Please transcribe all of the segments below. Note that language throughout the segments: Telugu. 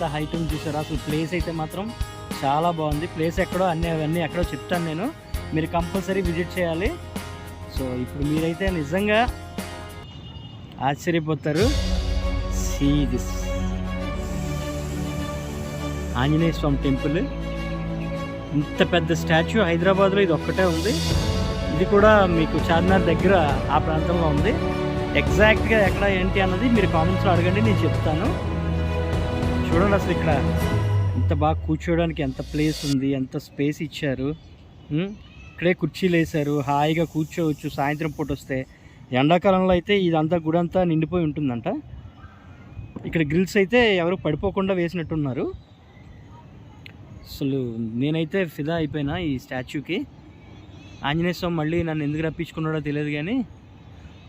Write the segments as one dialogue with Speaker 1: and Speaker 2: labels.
Speaker 1: ఎంత హైట్ ఉంది చూసారో? అసలు ప్లేస్ అయితే మాత్రం చాలా బాగుంది. ప్లేస్ ఎక్కడో అన్నీ అవన్నీ ఎక్కడో చెప్తాను నేను. మీరు కంపల్సరీ విజిట్ చేయాలి. సో ఇప్పుడు మీరైతే నిజంగా ఆశ్చర్యపోతారు. See this Anjaneya Swamy temple. ఇంత పెద్ద స్టాచ్యూ హైదరాబాద్లో ఇది ఒక్కటే ఉంది. ఇది కూడా మీకు చార్మినార్ దగ్గర ఆ ప్రాంతంలో ఉంది. ఎగ్జాక్ట్గా ఎక్కడ ఏంటి అన్నది మీరు కామెంట్స్లో అడగండి నేను చెప్తాను. చూడండి అసలు ఇక్కడ ఎంత బాగా కూర్చోవడానికి ఎంత ప్లేస్ ఉంది ఎంత స్పేస్ ఇచ్చారు. ఇక్కడే కుర్చీలు వేశారు హాయిగా కూర్చోవచ్చు సాయంత్రం పూట వస్తే. ఎండాకాలంలో అయితే ఇదంతా గుడంతా నిండిపోయి ఉంటుందంట. ఇక్కడ గ్రిల్స్ అయితే ఎవరు పడిపోకుండా వేసినట్టున్నారు. అసలు నేనైతే ఫిదా అయిపోయినా ఈ స్టాచ్యూకి ఆంజనేయ స్వామి మళ్ళీ నన్ను ఎందుకు రప్పించుకున్నాడో తెలియదు కానీ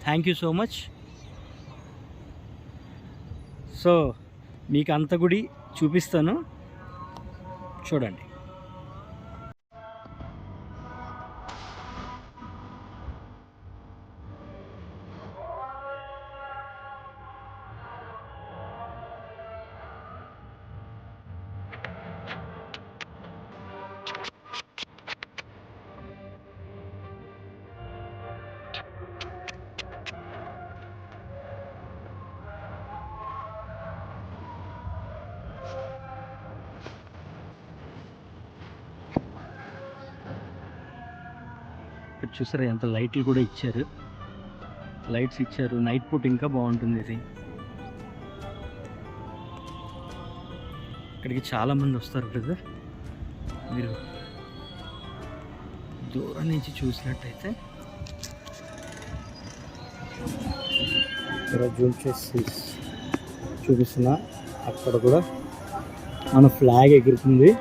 Speaker 1: thank you so much so మీకు అంత గుడి చూపిస్తాను. చూడండి. ఇక్కడ చూసారా ఎంత లైట్లు కూడా ఇచ్చారు. లైట్స్ ఇచ్చారు. నైట్ పూట ఇంకా బాగుంటుంది ఇది. ఇక్కడికి చాలా మంది వస్తారు కదా మీరు దూరం నుంచి చూసినట్టయితే. ఇక్కడ జూమ్ చేసి చూపిస్తున్నా అక్కడ కూడా మన ఫ్లాగ్ ఎగురుతుంది.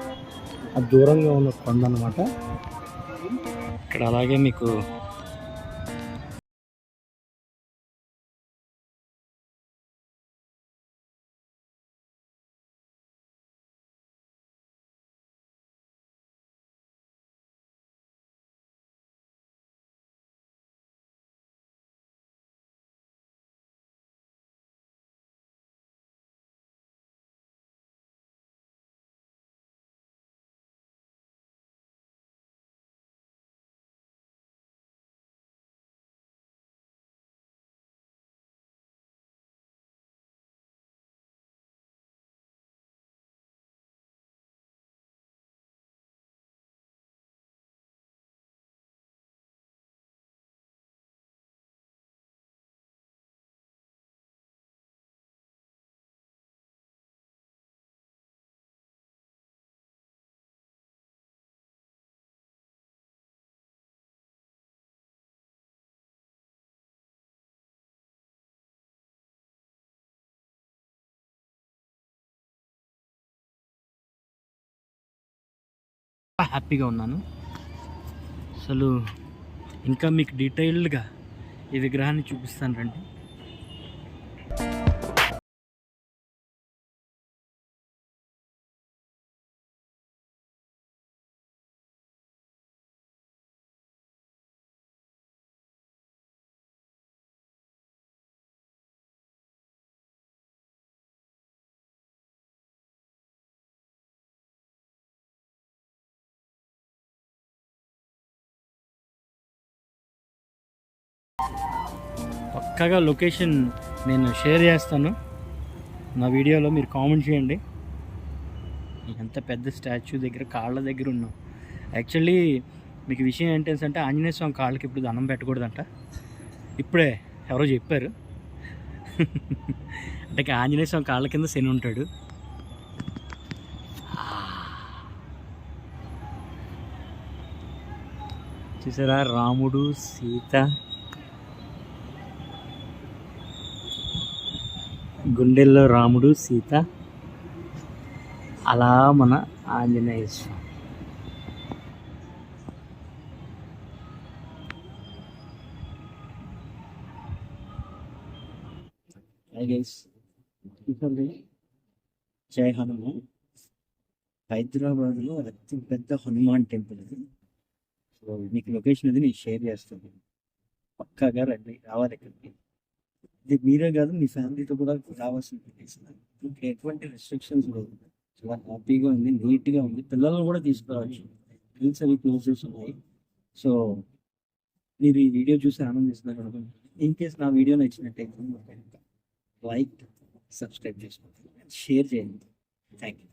Speaker 1: అది దూరంగా ఉన్న కొండ అనమాట ఇక్కడ అలాగే మీకు హ్యాపీగా ఉన్నాను. అసలు ఇంకా మీకు డీటెయిల్డ్గా ఈ విగ్రహాన్ని చూపిస్తాను రండి. పక్కాగా లొకేషన్ నేను షేర్ చేస్తాను. నా వీడియోలో మీరు కామెంట్ చేయండి. ఎంత పెద్ద స్టాచ్యూ దగ్గర కాళ్ళ దగ్గర ఉన్నాం. యాక్చువల్లీ మీకు విషయం ఏంటంటే ఆంజనేయ స్వామి కాళ్ళకి ఇప్పుడు దండం పెట్టకూడదంట. ఇప్పుడే ఎవరో చెప్పారు. అంటే ఆంజనేయ స్వామి కాళ్ళ కింద శని ఉంటాడు. చూసారా? రాముడు సీత గుండెల్లో రాముడు సీత అలా మన ఆంజనేయ స్వామి. జై హనుమాన్ హైదరాబాద్లో అతి పెద్ద హనుమాన్ టెంపుల్ ఇది సో మీకు లొకేషన్ అది నేను షేర్ చేస్తాను. పక్కాగా రండి రావాలి ఇక్కడికి. ఇది మీరే కాదు మీ ఫ్యామిలీతో కూడా రావాల్సిన ప్లేస్ ఇక్కడ ఎటువంటి రెస్ట్రిక్షన్స్ లేదు చాలా హ్యాపీగా ఉంది నీట్గా ఉంది. పిల్లలను కూడా తీసుకురావచ్చు. హిల్స్ అవి క్లోజెస్ ఉన్నాయి సో మీరు ఈ వీడియో చూసి ఆనందిస్తున్నారు అనుకుంటున్నాను ఇన్ కేస్ నా వీడియో నచ్చినట్టయితే లైక్ సబ్స్క్రైబ్ చేసుకోండి. షేర్ చేయండి. Thank you